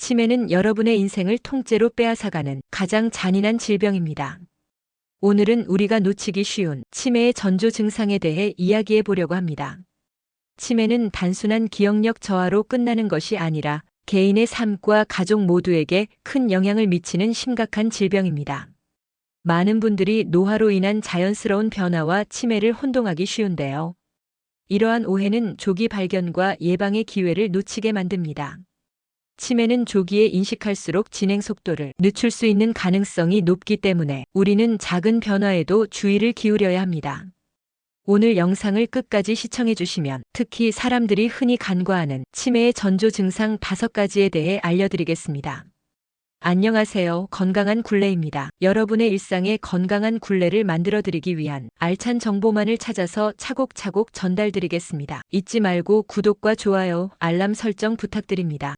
치매는 여러분의 인생을 통째로 빼앗아가는 가장 잔인한 질병입니다. 오늘은 우리가 놓치기 쉬운 치매의 전조 증상에 대해 이야기해 보려고 합니다. 치매는 단순한 기억력 저하로 끝나는 것이 아니라 개인의 삶과 가족 모두에게 큰 영향을 미치는 심각한 질병입니다. 많은 분들이 노화로 인한 자연스러운 변화와 치매를 혼동하기 쉬운데요. 이러한 오해는 조기 발견과 예방의 기회를 놓치게 만듭니다. 치매는 조기에 인식할수록 진행 속도를 늦출 수 있는 가능성이 높기 때문에 우리는 작은 변화에도 주의를 기울여야 합니다. 오늘 영상을 끝까지 시청해 주시면 특히 사람들이 흔히 간과하는 치매의 전조 증상 5가지에 대해 알려드리겠습니다. 안녕하세요. 건강한 굴레입니다. 여러분의 일상에 건강한 굴레를 만들어 드리기 위한 알찬 정보만을 찾아서 차곡차곡 전달드리겠습니다. 잊지 말고 구독과 좋아요, 알람 설정 부탁드립니다.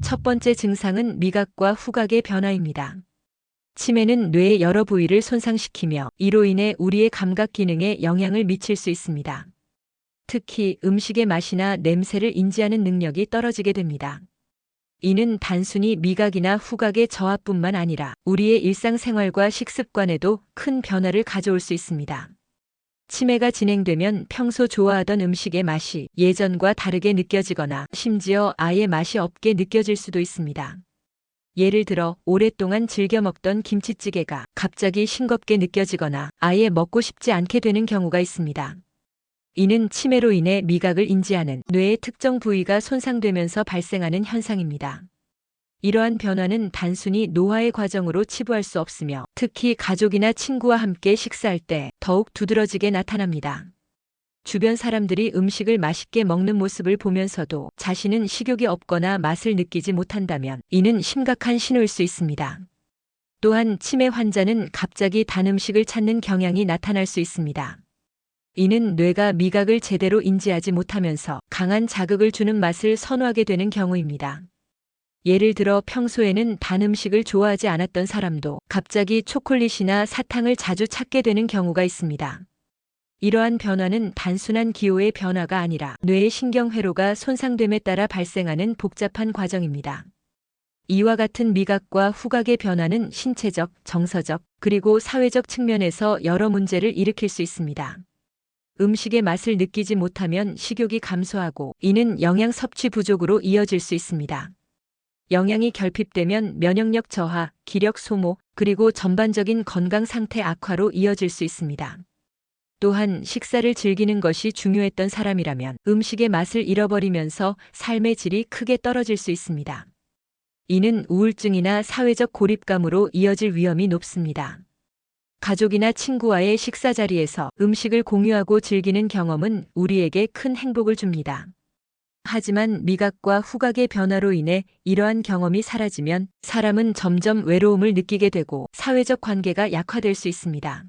첫 번째 증상은 미각과 후각의 변화입니다. 치매는 뇌의 여러 부위를 손상시키며 이로 인해 우리의 감각 기능에 영향을 미칠 수 있습니다. 특히 음식의 맛이나 냄새를 인지하는 능력이 떨어지게 됩니다. 이는 단순히 미각이나 후각의 저하뿐만 아니라 우리의 일상생활과 식습관에도 큰 변화를 가져올 수 있습니다. 치매가 진행되면 평소 좋아하던 음식의 맛이 예전과 다르게 느껴지거나 심지어 아예 맛이 없게 느껴질 수도 있습니다. 예를 들어 오랫동안 즐겨 먹던 김치찌개가 갑자기 싱겁게 느껴지거나 아예 먹고 싶지 않게 되는 경우가 있습니다. 이는 치매로 인해 미각을 인지하는 뇌의 특정 부위가 손상되면서 발생하는 현상입니다. 이러한 변화는 단순히 노화의 과정으로 치부할 수 없으며 특히 가족이나 친구와 함께 식사할 때 더욱 두드러지게 나타납니다. 주변 사람들이 음식을 맛있게 먹는 모습을 보면서도 자신은 식욕이 없거나 맛을 느끼지 못한다면 이는 심각한 신호일 수 있습니다. 또한 치매 환자는 갑자기 단 음식을 찾는 경향이 나타날 수 있습니다. 이는 뇌가 미각을 제대로 인지하지 못하면서 강한 자극을 주는 맛을 선호하게 되는 경우입니다. 예를 들어 평소에는 단 음식을 좋아하지 않았던 사람도 갑자기 초콜릿이나 사탕을 자주 찾게 되는 경우가 있습니다. 이러한 변화는 단순한 기호의 변화가 아니라 뇌의 신경회로가 손상됨에 따라 발생하는 복잡한 과정입니다. 이와 같은 미각과 후각의 변화는 신체적, 정서적, 그리고 사회적 측면에서 여러 문제를 일으킬 수 있습니다. 음식의 맛을 느끼지 못하면 식욕이 감소하고 이는 영양 섭취 부족으로 이어질 수 있습니다. 영양이 결핍되면 면역력 저하, 기력 소모, 그리고 전반적인 건강 상태 악화로 이어질 수 있습니다. 또한 식사를 즐기는 것이 중요했던 사람이라면 음식의 맛을 잃어버리면서 삶의 질이 크게 떨어질 수 있습니다. 이는 우울증이나 사회적 고립감으로 이어질 위험이 높습니다. 가족이나 친구와의 식사 자리에서 음식을 공유하고 즐기는 경험은 우리에게 큰 행복을 줍니다. 하지만 미각과 후각의 변화로 인해 이러한 경험이 사라지면 사람은 점점 외로움을 느끼게 되고 사회적 관계가 약화될 수 있습니다.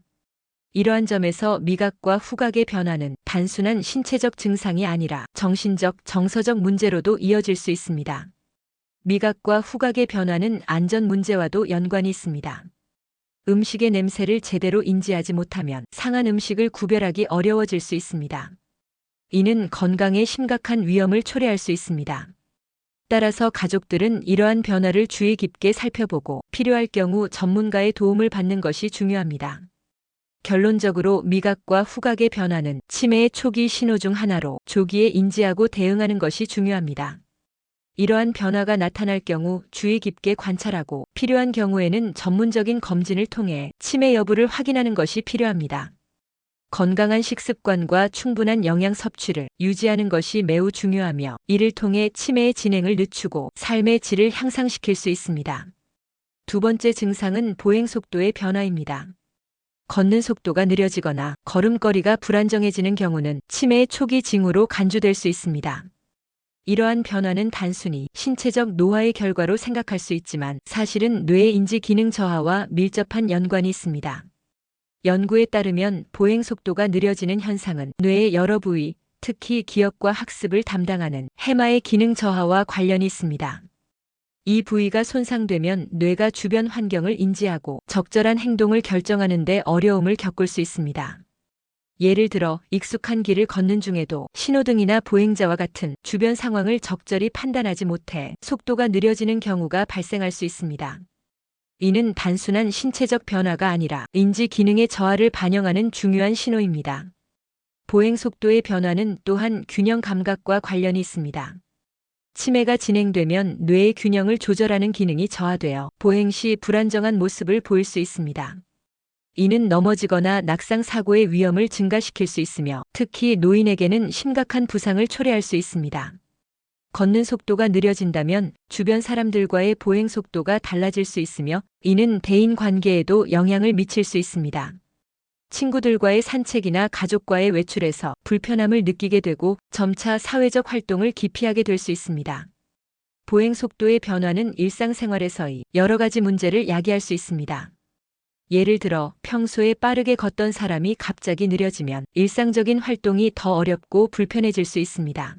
이러한 점에서 미각과 후각의 변화는 단순한 신체적 증상이 아니라 정신적, 정서적 문제로도 이어질 수 있습니다. 미각과 후각의 변화는 안전 문제와도 연관이 있습니다. 음식의 냄새를 제대로 인지하지 못하면 상한 음식을 구별하기 어려워질 수 있습니다. 이는 건강에 심각한 위험을 초래할 수 있습니다. 따라서 가족들은 이러한 변화를 주의 깊게 살펴보고 필요할 경우 전문가의 도움을 받는 것이 중요합니다. 결론적으로 미각과 후각의 변화는 치매의 초기 신호 중 하나로 조기에 인지하고 대응하는 것이 중요합니다. 이러한 변화가 나타날 경우 주의 깊게 관찰하고 필요한 경우에는 전문적인 검진을 통해 치매 여부를 확인하는 것이 필요합니다. 건강한 식습관과 충분한 영양 섭취를 유지하는 것이 매우 중요하며 이를 통해 치매의 진행을 늦추고 삶의 질을 향상시킬 수 있습니다. 두 번째 증상은 보행 속도의 변화입니다. 걷는 속도가 느려지거나 걸음걸이가 불안정해지는 경우는 치매의 초기 징후로 간주될 수 있습니다. 이러한 변화는 단순히 신체적 노화의 결과로 생각할 수 있지만 사실은 뇌의 인지 기능 저하와 밀접한 연관이 있습니다. 연구에 따르면 보행 속도가 느려지는 현상은 뇌의 여러 부위, 특히 기억과 학습을 담당하는 해마의 기능 저하와 관련이 있습니다. 이 부위가 손상되면 뇌가 주변 환경을 인지하고 적절한 행동을 결정하는 데 어려움을 겪을 수 있습니다. 예를 들어 익숙한 길을 걷는 중에도 신호등이나 보행자와 같은 주변 상황을 적절히 판단하지 못해 속도가 느려지는 경우가 발생할 수 있습니다. 이는 단순한 신체적 변화가 아니라 인지 기능의 저하를 반영하는 중요한 신호입니다. 보행 속도의 변화는 또한 균형 감각과 관련이 있습니다. 치매가 진행되면 뇌의 균형을 조절하는 기능이 저하되어 보행 시 불안정한 모습을 보일 수 있습니다. 이는 넘어지거나 낙상 사고의 위험을 증가시킬 수 있으며 특히 노인에게는 심각한 부상을 초래할 수 있습니다. 걷는 속도가 느려진다면 주변 사람들과의 보행 속도가 달라질 수 있으며 이는 대인 관계에도 영향을 미칠 수 있습니다. 친구들과의 산책이나 가족과의 외출에서 불편함을 느끼게 되고 점차 사회적 활동을 기피하게 될 수 있습니다. 보행 속도의 변화는 일상생활에서의 여러 가지 문제를 야기할 수 있습니다. 예를 들어 평소에 빠르게 걷던 사람이 갑자기 느려지면 일상적인 활동이 더 어렵고 불편해질 수 있습니다.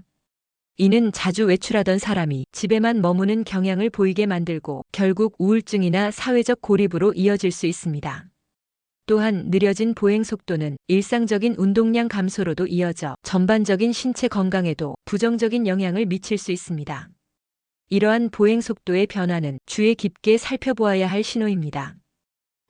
이는 자주 외출하던 사람이 집에만 머무는 경향을 보이게 만들고 결국 우울증이나 사회적 고립으로 이어질 수 있습니다. 또한 느려진 보행 속도는 일상적인 운동량 감소로도 이어져 전반적인 신체 건강에도 부정적인 영향을 미칠 수 있습니다. 이러한 보행 속도의 변화는 주의 깊게 살펴보아야 할 신호입니다.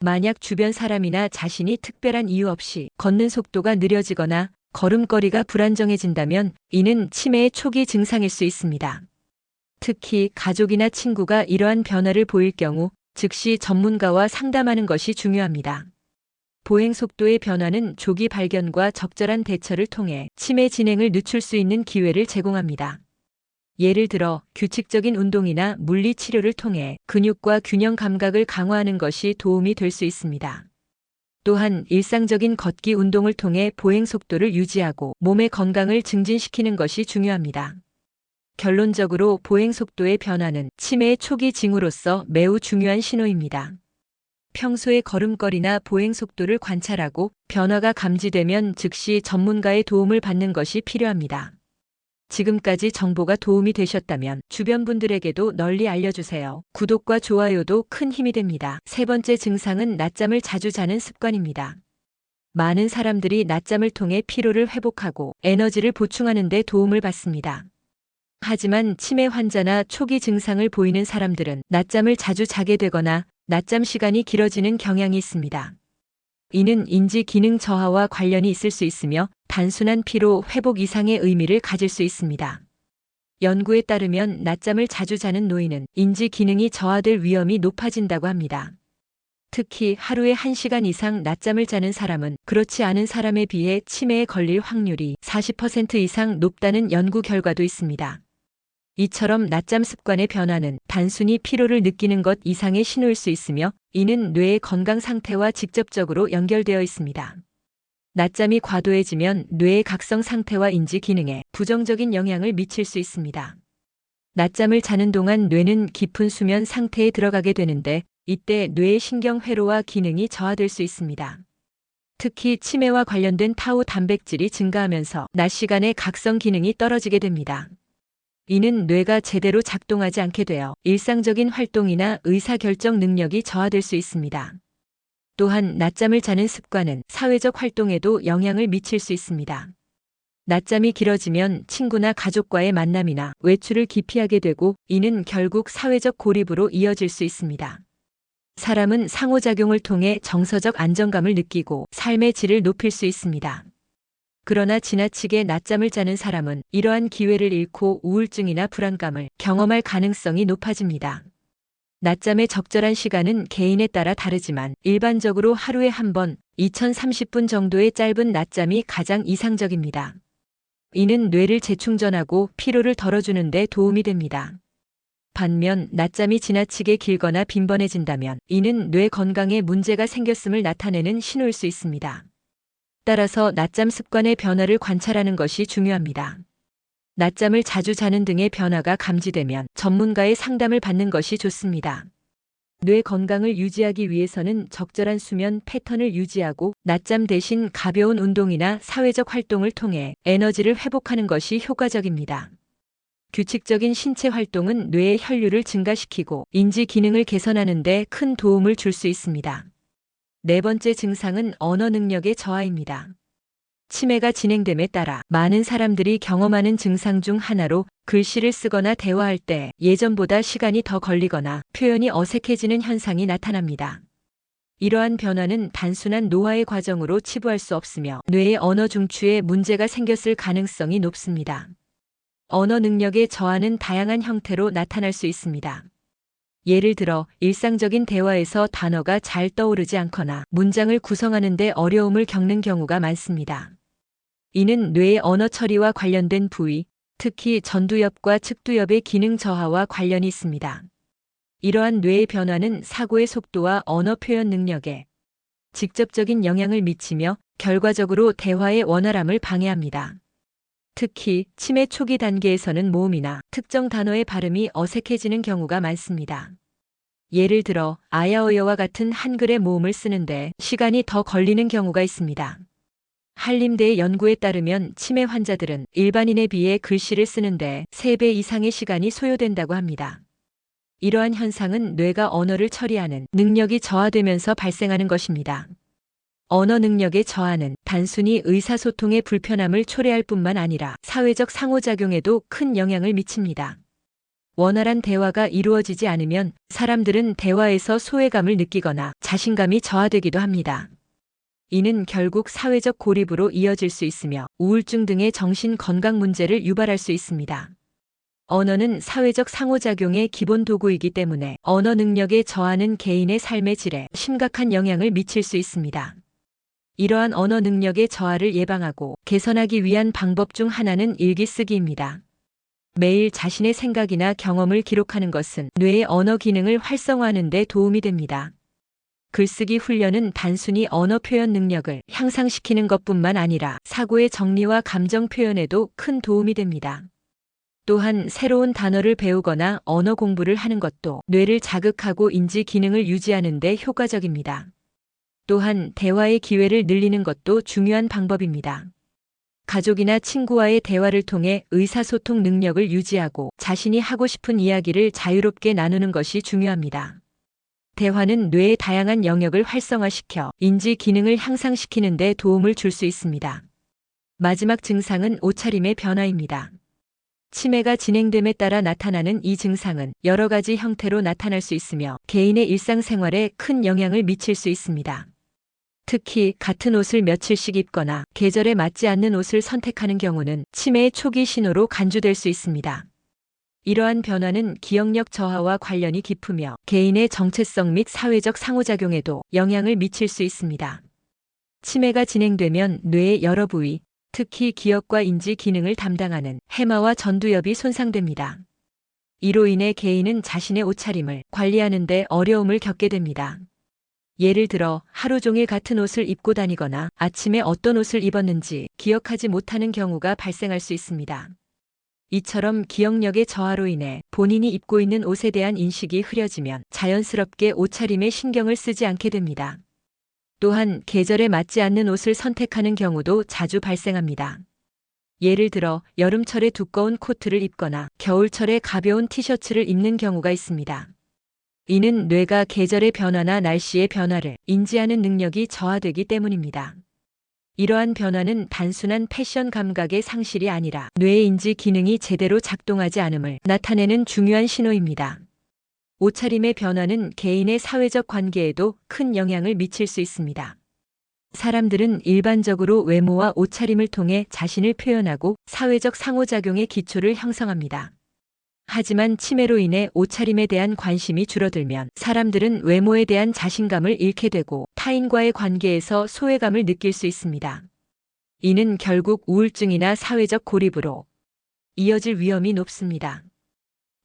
만약 주변 사람이나 자신이 특별한 이유 없이 걷는 속도가 느려지거나 걸음걸이가 불안정해진다면 이는 치매의 초기 증상일 수 있습니다. 특히 가족이나 친구가 이러한 변화를 보일 경우 즉시 전문가와 상담하는 것이 중요합니다. 보행 속도의 변화는 조기 발견과 적절한 대처를 통해 치매 진행을 늦출 수 있는 기회를 제공합니다. 예를 들어 규칙적인 운동이나 물리 치료를 통해 근육과 균형 감각을 강화하는 것이 도움이 될 수 있습니다. 또한 일상적인 걷기 운동을 통해 보행 속도를 유지하고 몸의 건강을 증진시키는 것이 중요합니다. 결론적으로 보행 속도의 변화는 치매의 초기 징후로서 매우 중요한 신호입니다. 평소의 걸음걸이나 보행 속도를 관찰하고 변화가 감지되면 즉시 전문가의 도움을 받는 것이 필요합니다. 지금까지 정보가 도움이 되셨다면 주변 분들에게도 널리 알려주세요. 구독과 좋아요도 큰 힘이 됩니다. 세 번째 증상은 낮잠을 자주 자는 습관입니다. 많은 사람들이 낮잠을 통해 피로를 회복하고 에너지를 보충하는 데 도움을 받습니다. 하지만 치매 환자나 초기 증상을 보이는 사람들은 낮잠을 자주 자게 되거나 낮잠 시간이 길어지는 경향이 있습니다. 이는 인지 기능 저하와 관련이 있을 수 있으며 단순한 피로 회복 이상의 의미를 가질 수 있습니다. 연구에 따르면 낮잠을 자주 자는 노인은 인지 기능이 저하될 위험이 높아진다고 합니다. 특히 하루에 1시간 이상 낮잠을 자는 사람은 그렇지 않은 사람에 비해 치매에 걸릴 확률이 40% 이상 높다는 연구 결과도 있습니다. 이처럼 낮잠 습관의 변화는 단순히 피로를 느끼는 것 이상의 신호일 수 있으며 이는 뇌의 건강 상태와 직접적으로 연결되어 있습니다. 낮잠이 과도해지면 뇌의 각성 상태와 인지 기능에 부정적인 영향을 미칠 수 있습니다. 낮잠을 자는 동안 뇌는 깊은 수면 상태에 들어가게 되는데 이때 뇌의 신경 회로와 기능이 저하될 수 있습니다. 특히 치매와 관련된 타우 단백질이 증가하면서 낮 시간에 각성 기능이 떨어지게 됩니다. 이는 뇌가 제대로 작동하지 않게 되어 일상적인 활동이나 의사결정 능력이 저하될 수 있습니다. 또한 낮잠을 자는 습관은 사회적 활동에도 영향을 미칠 수 있습니다. 낮잠이 길어지면 친구나 가족과의 만남이나 외출을 기피하게 되고 이는 결국 사회적 고립으로 이어질 수 있습니다. 사람은 상호작용을 통해 정서적 안정감을 느끼고 삶의 질을 높일 수 있습니다. 그러나 지나치게 낮잠을 자는 사람은 이러한 기회를 잃고 우울증이나 불안감을 경험할 가능성이 높아집니다. 낮잠의 적절한 시간은 개인에 따라 다르지만 일반적으로 하루에 한 번 2030분 정도의 짧은 낮잠이 가장 이상적입니다. 이는 뇌를 재충전하고 피로를 덜어주는 데 도움이 됩니다. 반면 낮잠이 지나치게 길거나 빈번해진다면 이는 뇌 건강에 문제가 생겼음을 나타내는 신호일 수 있습니다. 따라서 낮잠 습관의 변화를 관찰하는 것이 중요합니다. 낮잠을 자주 자는 등의 변화가 감지되면 전문가의 상담을 받는 것이 좋습니다. 뇌 건강을 유지하기 위해서는 적절한 수면 패턴을 유지하고 낮잠 대신 가벼운 운동이나 사회적 활동을 통해 에너지를 회복하는 것이 효과적입니다. 규칙적인 신체 활동은 뇌의 혈류를 증가시키고 인지 기능을 개선하는 데 큰 도움을 줄 수 있습니다. 네 번째 증상은 언어 능력의 저하입니다. 치매가 진행됨에 따라 많은 사람들이 경험하는 증상 중 하나로 글씨를 쓰거나 대화할 때 예전보다 시간이 더 걸리거나 표현이 어색해지는 현상이 나타납니다. 이러한 변화는 단순한 노화의 과정으로 치부할 수 없으며 뇌의 언어 중추에 문제가 생겼을 가능성이 높습니다. 언어 능력의 저하는 다양한 형태로 나타날 수 있습니다. 예를 들어 일상적인 대화에서 단어가 잘 떠오르지 않거나 문장을 구성하는데 어려움을 겪는 경우가 많습니다. 이는 뇌의 언어 처리와 관련된 부위, 특히 전두엽과 측두엽의 기능 저하와 관련이 있습니다. 이러한 뇌의 변화는 사고의 속도와 언어 표현 능력에 직접적인 영향을 미치며 결과적으로 대화의 원활함을 방해합니다. 특히 치매 초기 단계에서는 모음이나 특정 단어의 발음이 어색해지는 경우가 많습니다. 예를 들어 아야어여와 같은 한글의 모음을 쓰는데 시간이 더 걸리는 경우가 있습니다. 한림대의 연구에 따르면 치매 환자들은 일반인에 비해 글씨를 쓰는데 3배 이상의 시간이 소요된다고 합니다. 이러한 현상은 뇌가 언어를 처리하는 능력이 저하되면서 발생하는 것입니다. 언어 능력의 저하는 단순히 의사소통의 불편함을 초래할 뿐만 아니라 사회적 상호작용에도 큰 영향을 미칩니다. 원활한 대화가 이루어지지 않으면 사람들은 대화에서 소외감을 느끼거나 자신감이 저하되기도 합니다. 이는 결국 사회적 고립으로 이어질 수 있으며 우울증 등의 정신 건강 문제를 유발할 수 있습니다. 언어는 사회적 상호작용의 기본 도구이기 때문에 언어 능력의 저하는 개인의 삶의 질에 심각한 영향을 미칠 수 있습니다. 이러한 언어 능력의 저하를 예방하고 개선하기 위한 방법 중 하나는 일기 쓰기입니다. 매일 자신의 생각이나 경험을 기록하는 것은 뇌의 언어 기능을 활성화하는 데 도움이 됩니다. 글쓰기 훈련은 단순히 언어 표현 능력을 향상시키는 것뿐만 아니라 사고의 정리와 감정 표현에도 큰 도움이 됩니다. 또한 새로운 단어를 배우거나 언어 공부를 하는 것도 뇌를 자극하고 인지 기능을 유지하는 데 효과적입니다. 또한 대화의 기회를 늘리는 것도 중요한 방법입니다. 가족이나 친구와의 대화를 통해 의사소통 능력을 유지하고 자신이 하고 싶은 이야기를 자유롭게 나누는 것이 중요합니다. 대화는 뇌의 다양한 영역을 활성화시켜 인지 기능을 향상시키는 데 도움을 줄 수 있습니다. 마지막 증상은 옷차림의 변화입니다. 치매가 진행됨에 따라 나타나는 이 증상은 여러 가지 형태로 나타날 수 있으며 개인의 일상생활에 큰 영향을 미칠 수 있습니다. 특히 같은 옷을 며칠씩 입거나 계절에 맞지 않는 옷을 선택하는 경우는 치매의 초기 신호로 간주될 수 있습니다. 이러한 변화는 기억력 저하와 관련이 깊으며 개인의 정체성 및 사회적 상호작용에도 영향을 미칠 수 있습니다. 치매가 진행되면 뇌의 여러 부위, 특히 기억과 인지 기능을 담당하는 해마와 전두엽이 손상됩니다. 이로 인해 개인은 자신의 옷차림을 관리하는 데 어려움을 겪게 됩니다. 예를 들어 하루 종일 같은 옷을 입고 다니거나 아침에 어떤 옷을 입었는지 기억하지 못하는 경우가 발생할 수 있습니다. 이처럼 기억력의 저하로 인해 본인이 입고 있는 옷에 대한 인식이 흐려지면 자연스럽게 옷차림에 신경을 쓰지 않게 됩니다. 또한 계절에 맞지 않는 옷을 선택하는 경우도 자주 발생합니다. 예를 들어 여름철에 두꺼운 코트를 입거나 겨울철에 가벼운 티셔츠를 입는 경우가 있습니다. 이는 뇌가 계절의 변화나 날씨의 변화를 인지하는 능력이 저하되기 때문입니다. 이러한 변화는 단순한 패션 감각의 상실이 아니라 뇌의 인지 기능이 제대로 작동하지 않음을 나타내는 중요한 신호입니다. 옷차림의 변화는 개인의 사회적 관계에도 큰 영향을 미칠 수 있습니다. 사람들은 일반적으로 외모와 옷차림을 통해 자신을 표현하고 사회적 상호작용의 기초를 형성합니다. 하지만 치매로 인해 옷차림에 대한 관심이 줄어들면 사람들은 외모에 대한 자신감을 잃게 되고 타인과의 관계에서 소외감을 느낄 수 있습니다. 이는 결국 우울증이나 사회적 고립으로 이어질 위험이 높습니다.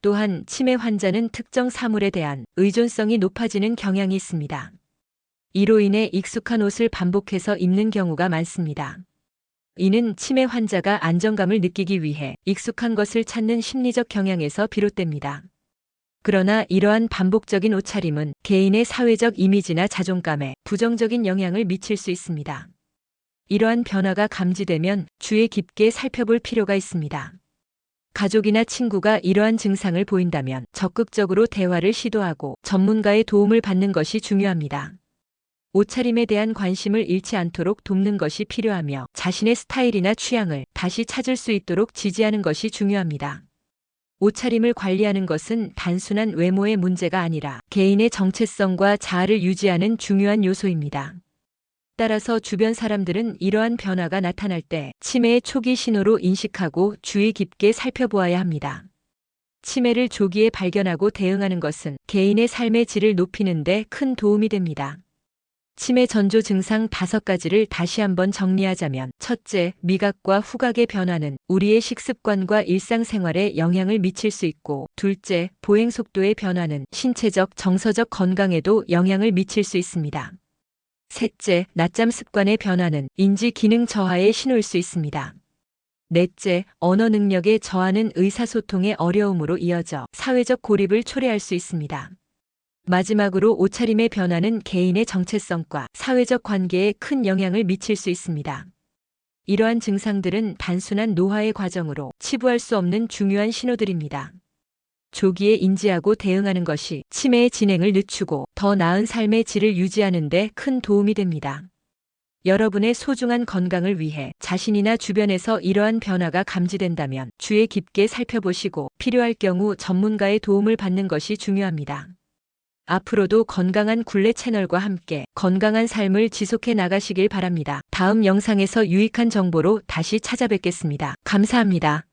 또한 치매 환자는 특정 사물에 대한 의존성이 높아지는 경향이 있습니다. 이로 인해 익숙한 옷을 반복해서 입는 경우가 많습니다. 이는 치매 환자가 안정감을 느끼기 위해 익숙한 것을 찾는 심리적 경향에서 비롯됩니다. 그러나 이러한 반복적인 옷차림은 개인의 사회적 이미지나 자존감에 부정적인 영향을 미칠 수 있습니다. 이러한 변화가 감지되면 주의 깊게 살펴볼 필요가 있습니다. 가족이나 친구가 이러한 증상을 보인다면 적극적으로 대화를 시도하고 전문가의 도움을 받는 것이 중요합니다. 옷차림에 대한 관심을 잃지 않도록 돕는 것이 필요하며 자신의 스타일이나 취향을 다시 찾을 수 있도록 지지하는 것이 중요합니다. 옷차림을 관리하는 것은 단순한 외모의 문제가 아니라 개인의 정체성과 자아를 유지하는 중요한 요소입니다. 따라서 주변 사람들은 이러한 변화가 나타날 때 치매의 초기 신호로 인식하고 주의 깊게 살펴보아야 합니다. 치매를 조기에 발견하고 대응하는 것은 개인의 삶의 질을 높이는 데 큰 도움이 됩니다. 치매 전조 증상 다섯 가지를 다시 한번 정리하자면 첫째, 미각과 후각의 변화는 우리의 식습관과 일상생활에 영향을 미칠 수 있고 둘째, 보행 속도의 변화는 신체적, 정서적 건강에도 영향을 미칠 수 있습니다. 셋째, 낮잠 습관의 변화는 인지 기능 저하에 신호일 수 있습니다. 넷째, 언어 능력의 저하는 의사소통의 어려움으로 이어져 사회적 고립을 초래할 수 있습니다. 마지막으로 옷차림의 변화는 개인의 정체성과 사회적 관계에 큰 영향을 미칠 수 있습니다. 이러한 증상들은 단순한 노화의 과정으로 치부할 수 없는 중요한 신호들입니다. 조기에 인지하고 대응하는 것이 치매의 진행을 늦추고 더 나은 삶의 질을 유지하는 데 큰 도움이 됩니다. 여러분의 소중한 건강을 위해 자신이나 주변에서 이러한 변화가 감지된다면 주의 깊게 살펴보시고 필요할 경우 전문가의 도움을 받는 것이 중요합니다. 앞으로도 건강한 굴레 채널과 함께 건강한 삶을 지속해 나가시길 바랍니다. 다음 영상에서 유익한 정보로 다시 찾아뵙겠습니다. 감사합니다.